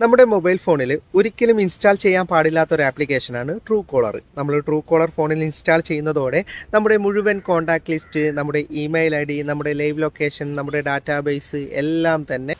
നമ്മുടെ മൊബൈൽ ഫോണിൽ ഒരിക്കലും ഇൻസ്റ്റാൾ ചെയ്യാൻ പാടില്ലാത്ത ഒരു ആപ്ലിക്കേഷനാണ് ട്രൂ കോളർ നമ്മൾ ട്രൂ കോളർ ഫോണിൽ ഇൻസ്റ്റാൾ ചെയ്യുന്നതോടെ നമ്മുടെ മുഴുവൻ കോൺടാക്ട് ലിസ്റ്റ് നമ്മുടെ ഇമെയിൽ ഐ ഡി നമ്മുടെ ലൈവ് ലൊക്കേഷൻ നമ്മുടെ ഡാറ്റാബേസ് എല്ലാം തന്നെ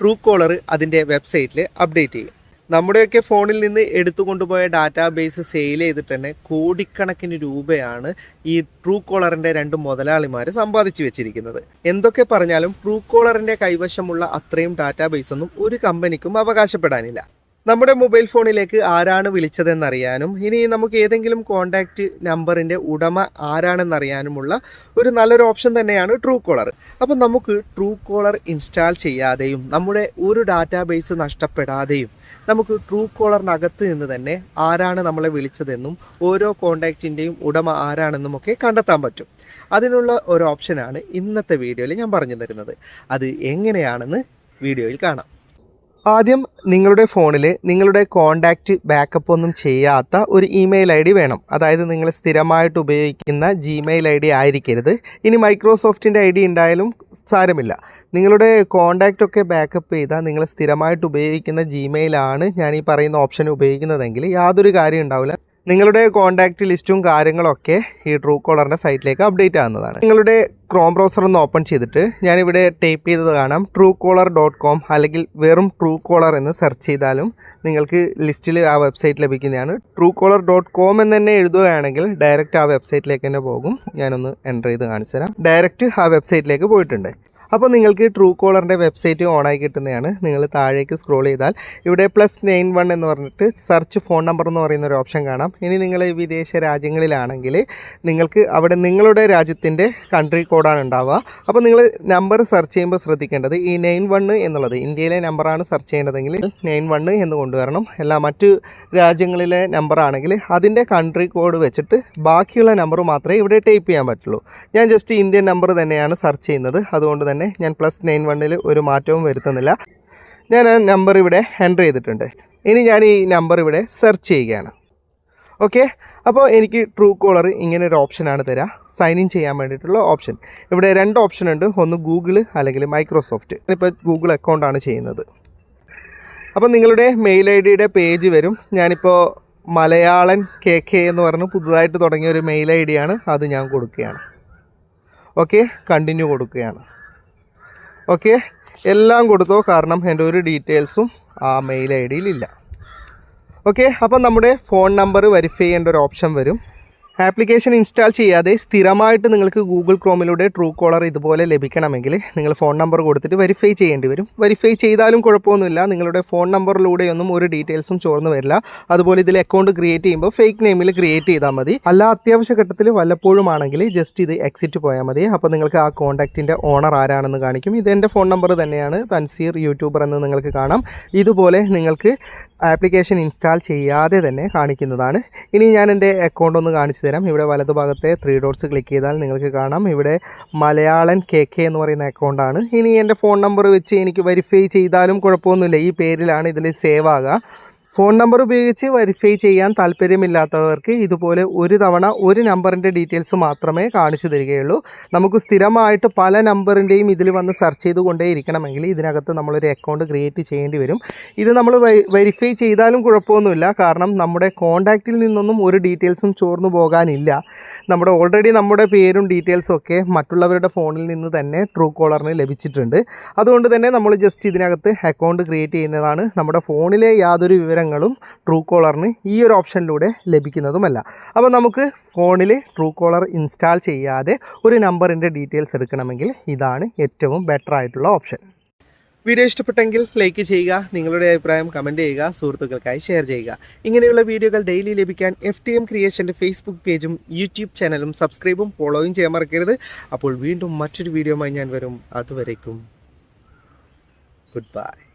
ട്രൂ കോളർ അതിന്റെ വെബ്സൈറ്റിൽ അപ്ഡേറ്റ് ചെയ്യും. നമ്മുടെയൊക്കെ ഫോണിൽ നിന്ന് എടുത്തു കൊണ്ടുപോയ ഡാറ്റാബേസ് സെയിൽ ചെയ്തിട്ട് തന്നെ കോടിക്കണക്കിന് രൂപയാണ് ഈ ട്രൂ കോളറിന്റെ രണ്ട് മുതലാളിമാർ സമ്പാദിച്ചു വെച്ചിരിക്കുന്നത്. എന്തൊക്കെ പറഞ്ഞാലും ട്രൂ കോളറിന്റെ കൈവശമുള്ള അത്രയും ഡാറ്റാബേസ് ഒന്നും ഒരു കമ്പനിക്കും അവകാശപ്പെടാനില്ല. നമ്മുടെ മൊബൈൽ ഫോണിലേക്ക് ആരാണ് വിളിച്ചതെന്നറിയാനും ഇനി നമുക്ക് ഏതെങ്കിലും കോൺടാക്റ്റ് നമ്പറിന്റെ ഉടമ ആരാണെന്നറിയാനുമുള്ള ഒരു നല്ലൊരു ഓപ്ഷൻ തന്നെയാണ് ട്രൂ കോളർ. അപ്പം നമുക്ക് ട്രൂ കോളർ ഇൻസ്റ്റാൾ ചെയ്യാതെയും നമ്മുടെ ഒരു ഡാറ്റാബേസ് നഷ്ടപ്പെടാതെയും നമുക്ക് ട്രൂ കോളറിനകത്ത് നിന്ന് തന്നെ ആരാണ് നമ്മളെ വിളിച്ചതെന്നും ഓരോ കോൺടാക്റ്റിന്റെയും ഉടമ ആരാണെന്നും ഒക്കെ കണ്ടെത്താൻ പറ്റും. അതിനുള്ള ഒരു ഓപ്ഷനാണ് ഇന്നത്തെ വീഡിയോയിൽ ഞാൻ പറഞ്ഞു തരുന്നത്. അത് എങ്ങനെയാണെന്ന് വീഡിയോയിൽ കാണാം. ആദ്യം നിങ്ങളുടെ ഫോണിൽ നിങ്ങളുടെ കോണ്ടാക്റ്റ് ബാക്കപ്പ് ഒന്നും ചെയ്യാത്ത ഒരു ഇമെയിൽ ഐ ഡി വേണം. അതായത് നിങ്ങൾ സ്ഥിരമായിട്ട് ഉപയോഗിക്കുന്ന ജിമെയിൽ ഐ ഡി ആയിരിക്കരുത്. ഇനി മൈക്രോസോഫ്റ്റിന്റെ ഐ ഡി ഉണ്ടായാലും സാരമില്ല. നിങ്ങളുടെ കോണ്ടാക്റ്റ് ഒക്കെ ബാക്കപ്പ് ചെയ്താൽ നിങ്ങൾ സ്ഥിരമായിട്ട് ഉപയോഗിക്കുന്ന ജിമെയിലാണ് ഞാൻ ഈ പറയുന്ന ഓപ്ഷൻ ഉപയോഗിക്കുന്നതെങ്കിൽ യാതൊരു കാര്യം ഉണ്ടാവില്ല. നിങ്ങളുടെ കോൺടാക്റ്റ് ലിസ്റ്റും കാര്യങ്ങളൊക്കെ ഈ ട്രൂ കോളറിന്റെ സൈറ്റിലേക്ക് അപ്ഡേറ്റ് ആവുന്നതാണ്. നിങ്ങളുടെ ക്രോം ബ്രൗസർ ഒന്ന് ഓപ്പൺ ചെയ്തിട്ട് ഞാനിവിടെ ടൈപ്പ് ചെയ്തത് കാണാം. ട്രൂ കോളർ ഡോട്ട് കോം അല്ലെങ്കിൽ വെറും ട്രൂ കോളർ എന്ന് സെർച്ച് ചെയ്താലും നിങ്ങൾക്ക് ലിസ്റ്റിൽ ആ വെബ്സൈറ്റ് ലഭിക്കുന്നതാണ്. ട്രൂ കോളർ ഡോട്ട് കോം എന്ന് തന്നെ എഴുതുകയാണെങ്കിൽ ഡയറക്റ്റ് ആ വെബ്സൈറ്റിലേക്ക് തന്നെ പോകും. ഞാനൊന്ന് എന്റർ ചെയ്ത് കാണിച്ചു തരാം ഡയറക്റ്റ് ആ വെബ്സൈറ്റിലേക്ക് പോയിട്ടുണ്ട്. അപ്പോൾ നിങ്ങൾക്ക് ട്രൂ കോളറിന്റെ വെബ്സൈറ്റ് ഓണായി കിട്ടുന്നതാണ്. നിങ്ങൾ താഴേക്ക് സ്ക്രോൾ ചെയ്താൽ ഇവിടെ പ്ലസ് നയൻ വൺ എന്ന് പറഞ്ഞിട്ട് സെർച്ച് ഫോൺ നമ്പർ എന്ന് പറയുന്ന ഒരു ഓപ്ഷൻ കാണാം. ഇനി നിങ്ങൾ വിദേശ രാജ്യങ്ങളിലാണെങ്കിൽ നിങ്ങൾക്ക് അവിടെ നിങ്ങളുടെ രാജ്യത്തിന്റെ കൺട്രി കോഡാണ് ഉണ്ടാവുക. അപ്പോൾ നിങ്ങൾ നമ്പർ സെർച്ച് ചെയ്യുമ്പോൾ ശ്രദ്ധിക്കേണ്ടത് ഈ നയൻ വണ്ണ് എന്നുള്ളത്. ഇന്ത്യയിലെ നമ്പറാണ് സെർച്ച് ചെയ്യേണ്ടതെങ്കിൽ നയൻ വണ്ണ് എന്ന് കൊണ്ടുവരണം. എല്ലാ മറ്റു രാജ്യങ്ങളിലെ നമ്പറാണെങ്കിൽ അതിന്റെ കൺട്രി കോഡ് വെച്ചിട്ട് ബാക്കിയുള്ള നമ്പർ മാത്രമേ ഇവിടെ ടൈപ്പ് ചെയ്യാൻ പറ്റുള്ളൂ. ഞാൻ ജസ്റ്റ് ഇന്ത്യൻ നമ്പർ തന്നെയാണ് സെർച്ച് ചെയ്യുന്നത്. അതുകൊണ്ട് തന്നെ ഞാൻ പ്ലസ് നയൻ വണ്ണിൽ ഒരു മാറ്റവും വരുത്തുന്നില്ല. ഞാൻ ആ നമ്പർ ഇവിടെ എന്റർ ചെയ്തിട്ടുണ്ട്. ഇനി ഞാൻ ഈ നമ്പർ ഇവിടെ സെർച്ച് ചെയ്യുകയാണ്. ഓക്കെ അപ്പോൾ എനിക്ക് ട്രൂ കോളർ ഇങ്ങനെ ഒരു ഓപ്ഷനാണ് തരാം. സൈൻ ഇൻ ചെയ്യാൻ വേണ്ടിയിട്ടുള്ള ഓപ്ഷൻ ഇവിടെ രണ്ട് ഓപ്ഷൻ ഉണ്ട്. ഒന്ന് ഗൂഗിൾ അല്ലെങ്കിൽ മൈക്രോസോഫ്റ്റ് ഇപ്പോൾ ഗൂഗിൾ അക്കൗണ്ടാണ് ചെയ്യുന്നത്. അപ്പോൾ നിങ്ങളുടെ മെയിൽ ഐ ഡിയുടെ പേജ് വരും. ഞാനിപ്പോൾ മലയാളൻ കെ കെ എന്ന് പറഞ്ഞ് പുതുതായിട്ട് തുടങ്ങിയ ഒരു മെയിൽ ഐ ഡിയാണ്. അത് ഞാൻ കൊടുക്കുകയാണ്. ഓക്കെ കണ്ടിന്യൂ കൊടുക്കുകയാണ്. ഓക്കെ എല്ലാം കൊടുത്തോ കാരണം എന്റെ ഒരു ഡീറ്റെയിൽസും ആ മെയിൽ ഐ ഡിയിലില്ല ഓക്കെ അപ്പം നമ്മുടെ ഫോൺ നമ്പർ വെരിഫൈ ചെയ്യേണ്ട ഒരു ഓപ്ഷൻ വരും. ആപ്ലിക്കേഷൻ ഇൻസ്റ്റാൾ ചെയ്യാതെ സ്ഥിരമായിട്ട് നിങ്ങൾക്ക് ഗൂഗിൾ ക്രോമിലൂടെ ട്രൂ കോളർ ഇതുപോലെ ലഭിക്കണമെങ്കിൽ നിങ്ങൾ ഫോൺ നമ്പർ കൊടുത്തിട്ട് വെരിഫൈ ചെയ്യേണ്ടി വരും. വെരിഫൈ ചെയ്താലും കുഴപ്പമൊന്നുമില്ല. നിങ്ങളുടെ ഫോൺ നമ്പറിലൂടെയൊന്നും ഒരു ഡീറ്റെയിൽസും ചോർന്ന് വരില്ല. അതുപോലെ ഇതിൽ അക്കൗണ്ട് ക്രിയേറ്റ് ചെയ്യുമ്പോൾ ഫേക്ക് നെയിമിൽ ക്രിയേറ്റ് ചെയ്താൽ മതി. അല്ല അത്യാവശ്യ ഘട്ടത്തിൽ വല്ലപ്പോഴും ആണെങ്കിൽ ജസ്റ്റ് ഇത് എക്സിറ്റ് പോയാൽ മതി. അപ്പോൾ നിങ്ങൾക്ക് ആ കോൺടാക്റ്റിന്റെ ഓണർ ആരാണെന്ന് കാണിക്കും. ഇത് എന്റെ ഫോൺ നമ്പർ തന്നെയാണ്. തൻസീർ യൂട്യൂബർ എന്ന് നിങ്ങൾക്ക് കാണാം. ഇതുപോലെ നിങ്ങൾക്ക് ആപ്ലിക്കേഷൻ ഇൻസ്റ്റാൾ ചെയ്യാതെ തന്നെ കാണിക്കുന്നതാണ്. ഇനി ഞാൻ എന്റെ അക്കൗണ്ട് ഒന്ന് കാണിച്ചു തരാം. ഇവിടെ വലതുഭാഗത്തെ ത്രീ ഡോട്ട്സ് ക്ലിക്ക് ചെയ്താൽ നിങ്ങൾക്ക് കാണാം. ഇവിടെ മലയാളൻ കെ കെ എന്ന് പറയുന്ന അക്കൗണ്ടാണ് ഇനി എന്റെ ഫോൺ നമ്പർ വെച്ച് എനിക്ക് വെരിഫൈ ചെയ്താലും കുഴപ്പമൊന്നുമില്ല. ഈ പേരിലാണ് ഇതിൽ സേവ് ആകുക ഫോൺ നമ്പർ ഉപയോഗിച്ച് വെരിഫൈ ചെയ്യാൻ താല്പര്യമില്ലാത്തവർക്ക് ഇതുപോലെ ഒരു തവണ ഒരു നമ്പറിന്റെ ഡീറ്റെയിൽസ് മാത്രമേ കാണിച്ചു തരികയുള്ളൂ. നമുക്ക് സ്ഥിരമായിട്ട് പല നമ്പറിന്റെയും ഇതിൽ വന്ന് സെർച്ച് ചെയ്തുകൊണ്ടേ ഇരിക്കണമെങ്കിൽ ഇതിനകത്ത് നമ്മളൊരു അക്കൗണ്ട് ക്രിയേറ്റ് ചെയ്യേണ്ടി വരും. ഇത് നമ്മൾ വെരിഫൈ ചെയ്താലും കുഴപ്പമൊന്നുമില്ല. കാരണം നമ്മുടെ കോൺടാക്റ്റിൽ നിന്നൊന്നും ഒരു ഡീറ്റെയിൽസും ചോർന്നു പോകാനില്ല. നമ്മുടെ ഓൾറെഡി നമ്മുടെ പേരും ഡീറ്റെയിൽസും ഒക്കെ മറ്റുള്ളവരുടെ ഫോണിൽ നിന്ന് തന്നെ ട്രൂ കോളറിന് ലഭിച്ചിട്ടുണ്ട്. അതുകൊണ്ട് തന്നെ നമ്മൾ ജസ്റ്റ് ഇതിനകത്ത് അക്കൗണ്ട് ക്രിയേറ്റ് ചെയ്യുന്നതാണ് നമ്മുടെ ഫോണിലെ യാതൊരു വിവരങ്ങളും ട്രൂ കോളറിന് ഈ ഒരു ഓപ്ഷനിലൂടെ ലഭിക്കുന്നതുമല്ല. അപ്പോൾ നമുക്ക് ഫോണിൽ ട്രൂ കോളർ ഇൻസ്റ്റാൾ ചെയ്യാതെ ഒരു നമ്പറിന്റെ ഡീറ്റെയിൽസ് എടുക്കണമെങ്കിൽ ഇതാണ് ഏറ്റവും ബെറ്റർ ആയിട്ടുള്ള ഓപ്ഷൻ വീഡിയോ ഇഷ്ടപ്പെട്ടെങ്കിൽ ലൈക്ക് ചെയ്യുക നിങ്ങളുടെ അഭിപ്രായം കമന്റ് ചെയ്യുക സുഹൃത്തുക്കൾക്കായി ഷെയർ ചെയ്യുക. ഇങ്ങനെയുള്ള വീഡിയോകൾ ഡെയിലി ലഭിക്കാൻ എഫ് ടി എം ക്രിയേഷന്റെ ഫേസ്ബുക്ക് പേജും യൂട്യൂബ് ചാനലും സബ്സ്ക്രൈബും ഫോളോയും ചെയ്യാൻ മറക്കരുത്. അപ്പോൾ വീണ്ടും മറ്റൊരു വീഡിയോയുമായി ഞാൻ വരും. അതുവരേക്കും ഗുഡ് ബൈ